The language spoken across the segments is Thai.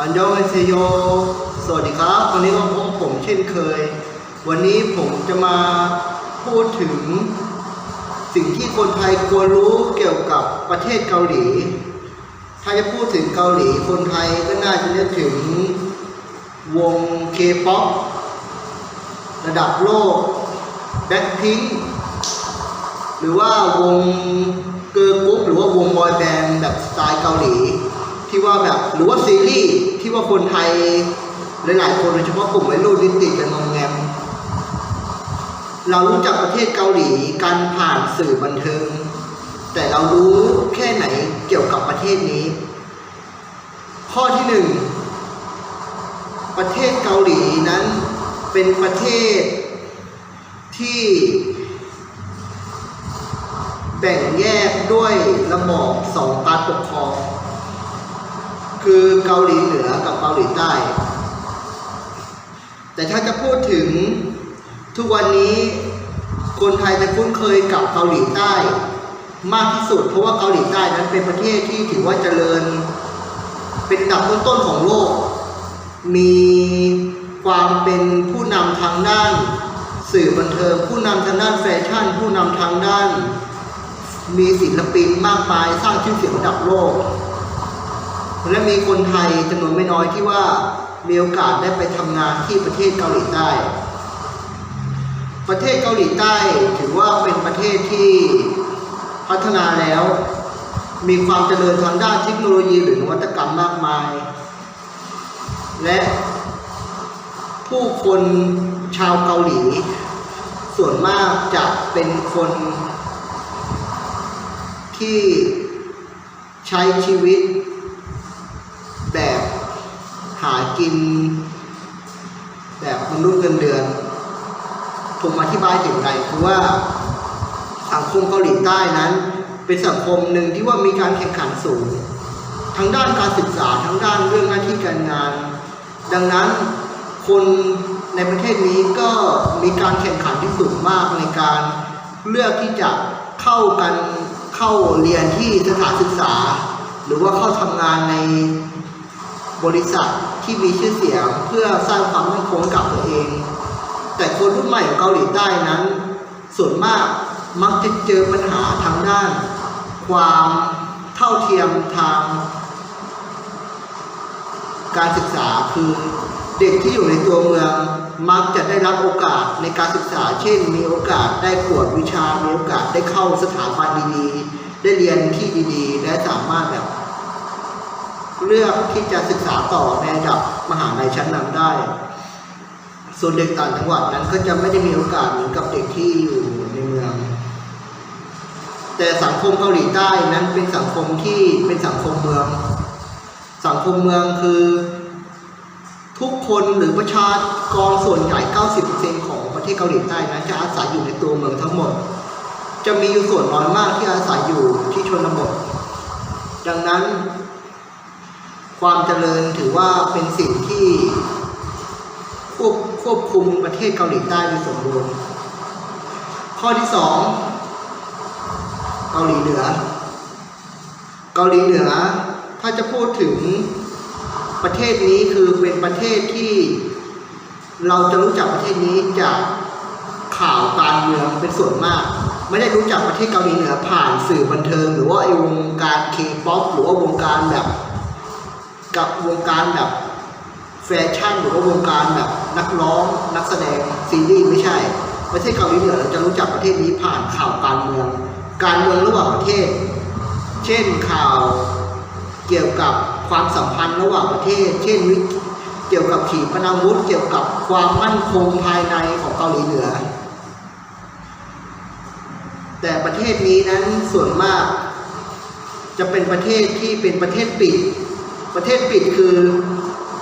อันยองเอเซโย สวัสดีครับ วันนี้ก็พบกับผมเช่นเคย วันนี้ผมจะมาพูดถึง สิ่งที่คนไทยควรรู้เกี่ยวกับประเทศเกาหลี ถ้าจะพูดถึงเกาหลี คนไทยก็น่าจะนึกถึงวงเคป๊อประดับโลกแบ็คพิงหรือว่าวงเกิร์ลกรุ๊ปหรือว่าวงบอยแบนด์แบบสไตล์เกาหลี ที่ว่าแบบหรือว่าซีรีส์ที่ว่าคนไทยหลายๆคนโดยเฉพาะกลุ่มวัยรุ่นนิติดกันงอมแงมเรารู้จักประเทศเกาหลีการผ่านสื่อบันเทิง แต่เรารู้แค่ไหนเกี่ยวกับประเทศนี้ ข้อที่หนึ่งประเทศเกาหลีนั้นเป็นประเทศที่แบ่งแยกด้วยระบอบสองการปกครอง คือเกาหลีเหนือกับเกาหลีใต้ แต่ถ้าจะพูดถึงทุกวันนี้คนไทยจะคุ้นเคยกับเกาหลีใต้ มากที่สุด เพราะว่าเกาหลีใต้นั้นเป็นประเทศที่ถือว่าเจริญ เป็นอันดับต้นๆของโลก มีความเป็นผู้นำทางด้านสื่อบันเทิงผู้นำทางด้านแฟชั่น ผู้นำทางด้าน มีศิลปินมากมายสร้างชื่อเสียงระดับโลก และมีคนไทยจำนวนไม่น้อยที่ว่ามีโอกาสได้ไปทำงานที่ประเทศเกาหลีใต้ ประเทศเกาหลีใต้ถือว่าเป็นประเทศที่พัฒนาแล้ว มีความเจริญทางด้านเทคโนโลยีหรือนวัตกรรมมากมาย และผู้คนชาวเกาหลี ส่วนมากจะเป็นคนที่ใช้ชีวิตากิน แบบมนุษย์เงินเดือน ผมอธิบายถึงไรคือว่าสังคมเกาหลีใต้นั้น เป็นสังคมหนึ่งที่ว่ามีการแข่งขันสูง ทั้งด้านการศึกษาทั้งด้านเรื่องหน้าที่การงาน ดังนั้นคนในประเทศนี้ก็มีการแข่งขันที่สูงมากในการเลือกที่จะเข้ากันเข้าเรียนที่สถานศึกษา หรือว่าเข้าทำงานใน บริษัทที่มีชื่อเสียงเพื่อสร้างความมั่นคงกับตัวเอง แต่คนรุ่นใหม่ของเกาหลีใต้นั้น ส่วนมากมักจะเจอปัญหาทางด้าน ความเท่าเทียมทาง การศึกษาคือเด็กที่อยู่ในตัวเมืองมักจะได้รับโอกาสในการศึกษา เช่น มีโอกาสได้กวดวิชา มีโอกาสได้เข้าสถาบันดีๆ ได้เรียนที่ดีๆ และสามารถแบบ เลือกที่จะศึกษาต่อในระดับมหาลัยชั้นนำได้ ส่วนเด็กต่างจังหวัดนั้นก็จะไม่ได้มีโอกาสเหมือนกับเด็กที่อยู่ในเมือง แต่สังคมเกาหลีใต้นั้นเป็นสังคมที่เป็นสังคมเมือง สังคมเมืองคือ ทุกคนหรือประชากรส่วนใหญ่ 90%ของประเทศเกาหลีใต้นั้นจะอาศัยอยู่ในตัวเมืองทั้งหมด จะมีอยู่ส่วนน้อยมากที่อาศัยอยู่ที่ชนบท ดังนั้น ความเจริญถือว่าเป็นสิ่งที่ควบควบคุมประเทศเกาหลีใต้โดยสมบูรณ์ ข้อที่สองเกาหลีเหนือ เกาหลีเหนือถ้าจะพูดถึงประเทศนี้คือเป็นประเทศที่เราจะรู้จักประเทศนี้จากข่าวการเมืองเป็นส่วนมาก ไม่ได้รู้จักประเทศเกาหลีเหนือผ่านสื่อบันเทิง หรือว่าไอวงการเคป๊อปหรือว่าวงการแบบ กับวงการแบบแฟชั่นหรือว่าวงการแบบนักร้องนักแสดงซีรีส์ไม่ใช่ ประเทศเกาหลีเหนือเราจะรู้จักประเทศนี้ผ่านข่าวการเมือง การเมืองระหว่างประเทศ เช่นข่าวเกี่ยวกับความสัมพันธ์ระหว่างประเทศ เช่นวิเกี่ยวกับขีปนาวุธเกี่ยวกับความมั่นคงภายในของเกาหลีเหนือ แต่ประเทศนี้นั้นส่วนมาก จะเป็นประเทศที่เป็นประเทศปิด ประเทศปิดคือ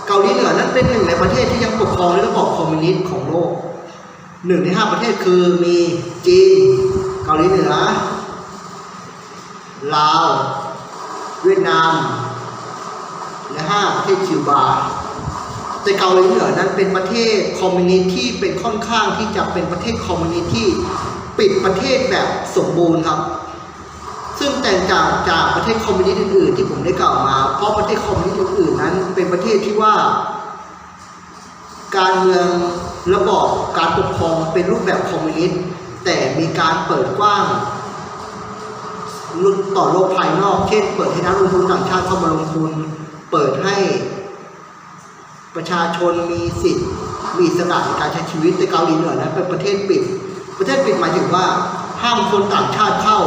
เกาหลีเหนือนั้นเป็นหนึ่งในประเทศที่ยังปกครองในระบอบคอมมิวนิสต์ของโลกหนึ่งในห้าประเทศคือมีจีนเกาหลีเหนือลาวเวียดนาม และห้าประเทศคิวบาแต่เกาหลีเหนือนั้นเป็นประเทศคอมมิวนิสต์ที่เป็นค่อนข้างที่จะเป็นประเทศคอมมิวนิสต์ที่ปิดประเทศแบบสมบูรณ์ครับ ซึ่งแตกต่างจากประเทศคอมมิวนิสต์อื่นๆที่ผมได้กล่าวมา เพราะประเทศคอมมิวนิสต์อื่นๆนั้น เป็นประเทศที่ว่า การเมืองระบอบการปกครองเป็นรูปแบบคอมมิวนิสต์แต่มีการเปิดกว้างต่อโลกภายนอก เช่น เปิดให้นักลงทุนต่างชาติเข้ามาลงทุน เปิดให้ประชาชนมีสิทธิ์ มีอิสระในการใช้ชีวิตแต่เกาหลีเหนือนั้นเป็นประเทศปิด ประเทศปิดหมายถึงว่าห้ามคนต่างชาติเข้า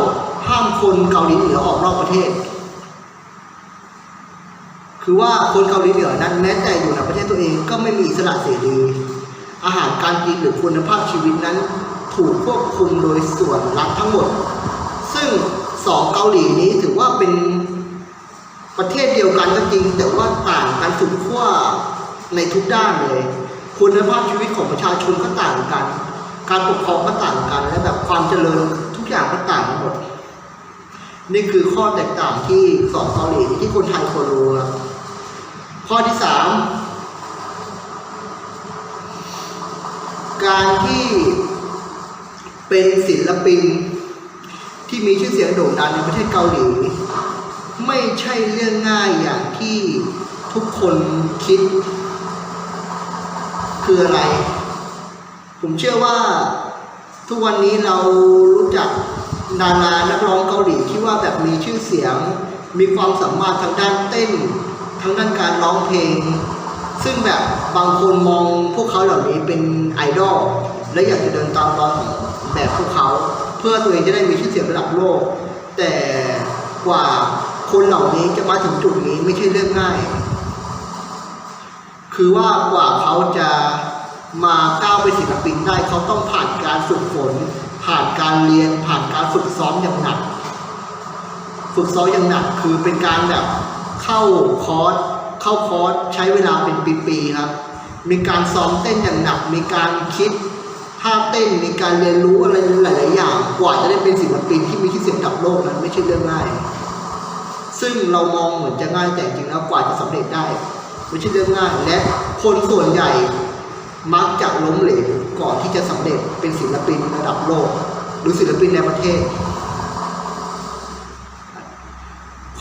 ห้ามคนเกาหลีเหนือออกนอกประเทศ คือว่าคนเกาหลีเหนือนั้นแม้แต่อยู่ในประเทศตัวเองก็ไม่มีอิสระเสรีอาหารการกินหรือคุณภาพชีวิตนั้น ถูกควบคุมโดยส่วนรัฐทั้งหมด ซึ่งสองเกาหลีนี้ถือว่าเป็นประเทศเดียวกันก็จริง แต่ว่าต่างกันสุดขั้วในทุกด้านเลย คุณภาพชีวิตของประชาชนก็ต่างกัน การปกครองก็ต่างกัน และแบบความเจริญทุกอย่างก็ต่างกันหมด นี่คือข้อแตกต่างที่สองเกาหลีที่คนไทยควรรู้ครับข้อที่สามการที่เป็นศิลปินที่มีชื่อเสียงโด่งดังในประเทศเกาหลี ไม่ใช่เรื่องง่ายอย่างที่ทุกคนคิด คืออะไร ผมเชื่อว่าทุกวันนี้เรารู้จัก ดารานักร้องเกาหลีที่ว่าแบบมีชื่อเสียง มีความสามารถทางด้านเต้นทางด้านการร้องเพลง ซึ่งแบบบางคนมองพวกเขาเหล่านี้เป็นไอดอลและอยากจะเดินตามรอยแบบพวกเขา เพื่อตัวเองจะได้มีชื่อเสียงระดับโลก แต่กว่าคนเหล่านี้จะมาถึงจุดนี้ไม่ใช่เรื่องง่าย คือว่ากว่าเขาจะมาก้าวไปนศิลปินได้เขาต้องผ่านการฝึกฝน ผ่านการเรียนผ่านการฝึกซ้อมอย่างหนัก ฝึกซ้อมอย่างหนักคือเป็นการแบบเข้าคอร์สเข้าคอร์สใช้เวลาเป็นปีๆครับ มีการซ้อมเต้นอย่างหนัก มีการคิดท่าเต้นมีการเรียนรู้อะไรหลายๆอย่าง กว่าจะได้เป็นศิลปินที่มีชื่อเสียงระดับโลกนั้นไม่ใช่เรื่องง่าย ซึ่งเรามองเหมือนจะง่ายแต่จริงๆแล้วกว่าจะสำเร็จได้ ไม่ใช่เรื่องง่ายและคนส่วนใหญ่มักจะล้มเหลวก่อนที่จะสำเร็จ เป็นศิลปินระดับโลก หรือศิลปินในประเทศ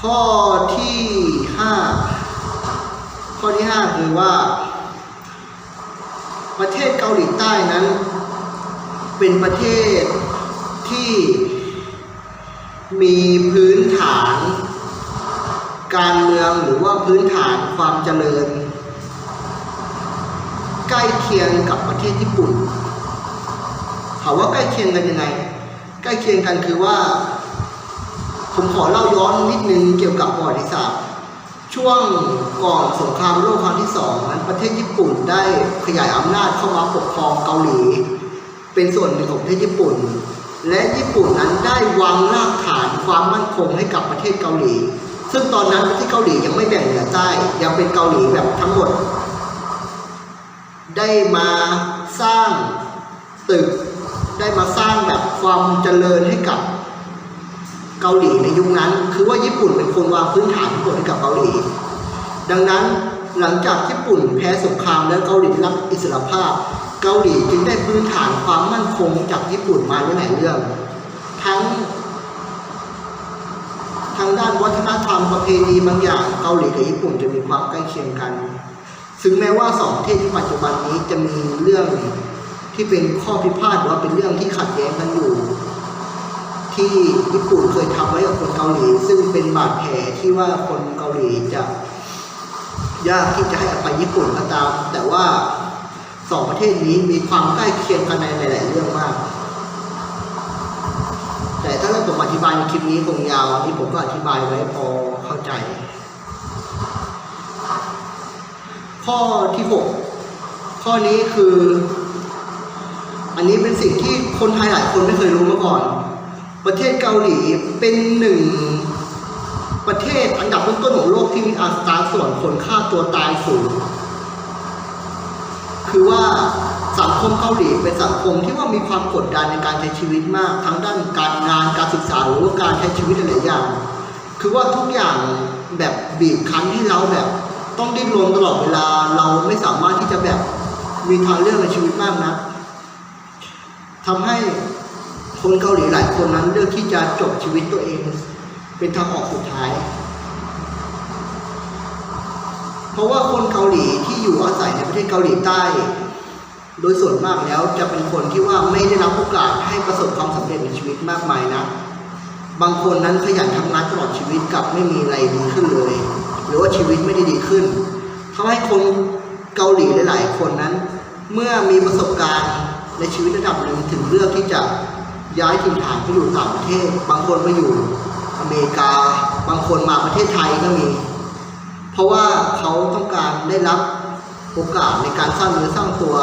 ข้อที่ห้าข้อที่ห้าคือว่า ประเทศเกาหลีใต้นั้น เป็นประเทศที่มีพื้นฐาน การเมืองหรือว่าพื้นฐานความเจริญ ใกล้เคียงกับประเทศญี่ปุ่นามว่าใกล้เคียงกันยังไง ใกล้เคียงกันคือว่า ผมขอเล่าย้อนนิดนึงเกี่ยวกับประวัติศาสตร์ช่วงก่อนสงครามโลกครั้งที่สองนั้นประเทศญี่ปุ่นได้ขยายอำนาจเข้ามาปกครองเกาหลี เป็นส่วนหนึ่งของประเทศญี่ปุ่น และญี่ปุ่นนั้นได้วางรากฐานความมั่นคงให้กับประเทศเกาหลี ซึ่งตอนนั้นประเทศเกาหลียังไม่แบ่งเหนือใต้ยังเป็นเกาหลีแบบทั้งหมด ได้มาสร้างตึก ได้มาสร้างแบบความเจริญให้กับเกาหลีในยุคนั้น คือว่าญี่ปุ่นเป็นคนวางพื้นฐานทั้งหมดให้กับเกาหลี ดังนั้นหลังจากญี่ปุ่นแพ้สงครามแล้วเกาหลีได้รับอิสรภาพ เกาหลีจึงได้พื้นฐานความมั่นคงจากญี่ปุ่นมาในหลายเรื่อง ทั้งทางด้านวัฒนธรรมประเพณีบางอย่างเกาหลีกับญี่ปุ่นจะมีความใกล้เคียงกัน ถึงแม้ว่าสองประเทศที่ปัจจุบันนี้จะมีเรื่อง ที่เป็นข้อพิพาทหรือว่าเป็นเรื่องที่ขัดแย้งกันอยู่ ที่ญี่ปุ่นเคยทำไว้กับคนเกาหลี ซึ่งเป็นบาดแผลที่ว่าคนเกาหลีจะยากที่จะให้อภัยญี่ปุ่นก็ตาม แต่ว่าสองประเทศนี้มีความใกล้เคียงกันในหลาย ๆ เรื่องมาก แต่ถ้าเราผมอธิบายในคลิปนี้คงยาวอันนี้ผมก็อธิบายไว้พอเข้าใจ ข้อที่หกข้อนี้คือ อันนี้เป็นสิ่งที่คนไทยหลายคนไม่เคยรู้มาก่อน ประเทศเกาหลีเป็นหนึ่งประเทศอันดับต้นๆของโลกที่มีอัตราส่วนคนฆ่าตัวตายสูง คือว่าสังคมเกาหลีเป็นสังคมที่ว่ามีความกดดันในการใช้ชีวิตมากทั้งด้านการงานการศึกษาหรือว่าการใช้ชีวิตหลายๆอย่าง คือว่าทุกอย่างแบบบีบคั้นให้เราแบบ ต้องดิ้นรนตลอดเวลาเราไม่สามารถที่จะแบบมีทางเลือกในชีวิตมากนะ ทำให้คนเกาหลีหลายคนนั้นเลือกที่จะจบชีวิตตัวเอง เป็นทางออกสุดท้าย เพราะว่าคนเกาหลีที่อยู่อาศัยในประเทศเกาหลีใต้ โดยส่วนมากแล้วจะเป็นคนที่ว่าไม่ได้รับโอกาสให้ประสบความสำเร็จในชีวิตมากมายนะบางคนนั้นขยันทำงานตลอดชีวิตกลับไม่มีอะไรดีขึ้นเลย หรือว่าชีวิตไม่ได้ดีขึ้นทำให้คนเกาหลีหลาย ๆ คนนั้น เมื่อมีประสบการณ์ ในชีวิตระดับหนึ่งถึงเลือกที่จะย้ายถิ่นฐานไปอยู่ต่างประเทศ บางคนไปอยู่อเมริกา บางคนมาประเทศไทยก็มี เพราะว่าเขาต้องการได้รับโอกาสในการสร้างเนื้อสร้างตัว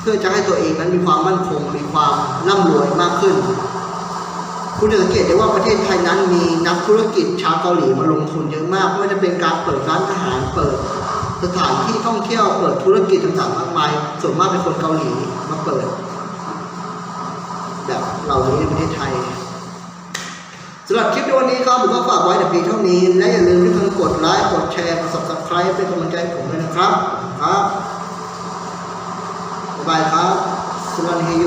เพื่อจะให้ตัวเองนั้นมีความมั่นคงมีความร่ำรวยมากขึ้น คุณจะสังเกตได้ว่าประเทศไทยนั้นมีนักธุรกิจชาวเกาหลีมาลงทุนเยอะมากไม่ว่าจะเป็นการเปิดร้านอาหารเปิด สถานที่ท่องเที่ยวเปิดธุรกิจต่างๆมากมายส่วนมากเป็นคนเกาหลีมาเปิด แบบเหล่านี้ในประเทศไทยสำหรับคลิปในวันนี้ครับผมก็ฝากไว้แต่เพียงเท่านี้ และอย่าลืมที่จะกดไลค์กดแชร์กด subscribe เป็นกำลังใจให้ผมด้วยนะครับครับบายครับสวัสดีโย